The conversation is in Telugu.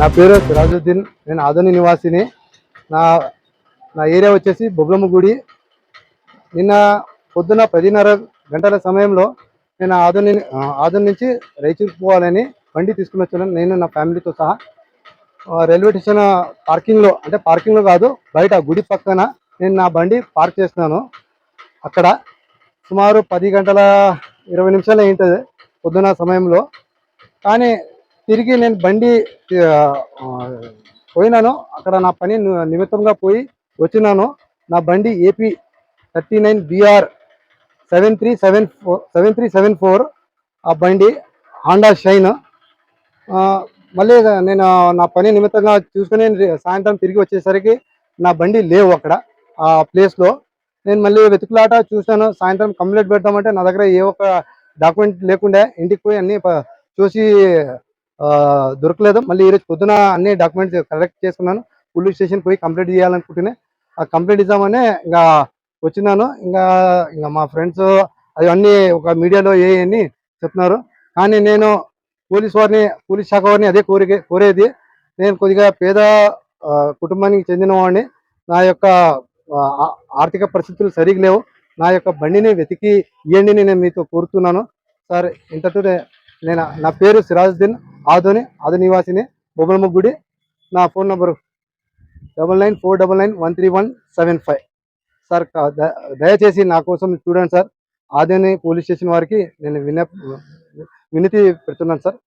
నా పేరు సిరాజుద్దీన్ నేను ఆదోని నివాసిని. నా నా ఏరియా వచ్చేసి బొబ్లమ్మగుడి నిన్న పొద్దున పదిన్నర గంటల సమయంలో నేను ఆదోని ఆదోని నుంచి రైచూరు పోవాలని బండి తీసుకుని వచ్చాను నేను నా ఫ్యామిలీతో సహా రైల్వే స్టేషన్ పార్కింగ్లో అంటే పార్కింగ్లో కాదు బయట గుడి పక్కన నేను నా బండి పార్క్ చేస్తున్నాను. అక్కడ సుమారు పది గంటల ఇరవై నిమిషాలు ఏంటది పొద్దున సమయంలో. కానీ తిరిగి నేను బండి పోయినాను. అక్కడ నా పని నిమిత్తంగా పోయి వచ్చినాను. నా బండి AP thirty nine BR seven three seven four seven three seven four ఆ బండి హాండా షైన్. మళ్ళీ నేను నా పని నిమిత్తంగా చూసుకుని సాయంత్రం తిరిగి వచ్చేసరికి నా బండి లేవు అక్కడ ఆ ప్లేస్లో. నేను మళ్ళీ వెతుకులాట చూశాను. సాయంత్రం కంప్లైంట్ పెడతామంటే నా దగ్గర ఏ ఒక్క డాక్యుమెంట్ లేకుండా ఇంటికి పోయి అన్ని చూసి దొరకలేదు. మళ్ళీ ఈరోజు పొద్దున అన్ని డాక్యుమెంట్స్ కలెక్ట్ చేసుకున్నాను. పోలీస్ స్టేషన్ పోయి కంప్లైంట్ చేయాలనుకుంటున్నా ఆ కంప్లైంట్ ఇద్దామనే ఇంకా వచ్చినాను. ఇంకా ఇంకా మా ఫ్రెండ్స్ అవన్నీ ఒక మీడియాలో ఏ అని చెప్తున్నారు. కానీ నేను పోలీస్ వారిని పోలీస్ శాఖ వారిని అదే కోరిక కోరేది నేను కొద్దిగా పేద కుటుంబానికి చెందినవాడిని నా యొక్క ఆర్థిక పరిస్థితులు సరిగా లేవు. నా యొక్క బండిని వెతికి ఇవ్వండి నేను మీతో కోరుతున్నాను. సార్ ఇంతతో నేను నా పేరు సిరాజుద్దీన్. ఆదోని ఆదో నివాసిని బొమ్మలమ్మ గుడి నా phone number double nine four double nine one three one seven five. Sir the- దయచేసి నా కోసం చూడండి సార్. ఆదోని పోలీస్ స్టేషన్ వారికి నేను విన వినతి పెడుతున్నాను సార్.